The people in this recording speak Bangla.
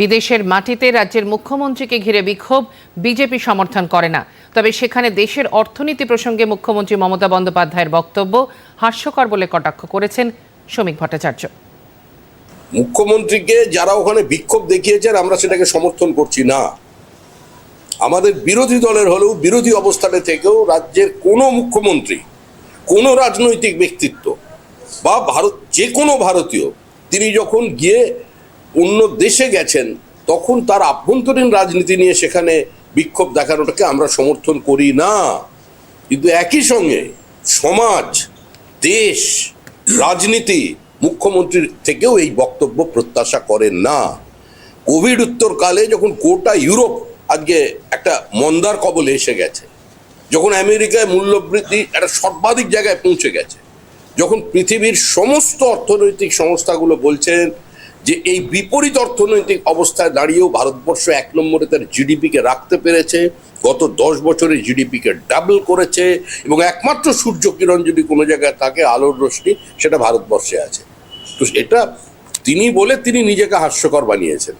বিদেশের মাটিতে রাজ্যের মুখ্যমন্ত্রীকে ঘিরে বিক্ষোভ বিজেপি সমর্থন করে না। তবে সেখানে দেশের অর্থনীতি প্রসঙ্গে মুখ্যমন্ত্রী মমতা বন্দ্যোপাধ্যায়ের বক্তব্য হাস্যকর বলে কটাক্ষ করেছেন শ্রমিক ভট্টাচার্য। মুখ্যমন্ত্রীকে যারা ওখানে বিক্ষোভ দেখিয়েছেন, আমরা সেটাকে সমর্থন করছি না। আমাদের বিরোধী দলের হলেও বিরোধী অবস্থানে থেকেও রাজ্যের কোনো মুখ্যমন্ত্রী, কোনো রাজনৈতিক ব্যক্তিত্ব বা ভারত, যে কোনো ভারতীয়, তিনি যখন গিয়ে অন্য দেশে গেছেন, তখন তার আভ্যন্তরীণ রাজনীতি নিয়ে সেখানে বিক্ষোভ দেখানোটাকে আমরা সমর্থন করি না। কিন্তু একই সঙ্গে সমাজ, দেশ, রাজনীতি মুখ্যমন্ত্রীর থেকেও এই বক্তব্য প্রত্যাশা করেন না। কোভিড উত্তরকালে যখন গোটা ইউরোপ আজকে একটা মন্দার কবলে এসে গেছে, যখন আমেরিকায় মূল্যবৃদ্ধি একটা সর্বাধিক জায়গায় পৌঁছে গেছে, যখন পৃথিবীর সমস্ত অর্থনৈতিক সংস্থাগুলো বলছেন যে এই বিপরীত অর্থনৈতিক অবস্থায় দাঁড়িয়েও ভারতবর্ষ এক নম্বরে তার জিডিপিকে রাখতে পেরেছে, গত দশ বছরে জিডিপিকে ডাবল করেছে এবং একমাত্র সূর্য কিরণ যদি কোনো জায়গায় থাকে, আলোর রশ্মি, সেটা ভারতবর্ষে আছে। তো এটা তিনি বলে তিনি নিজেকে হাস্যকর বানিয়েছেন।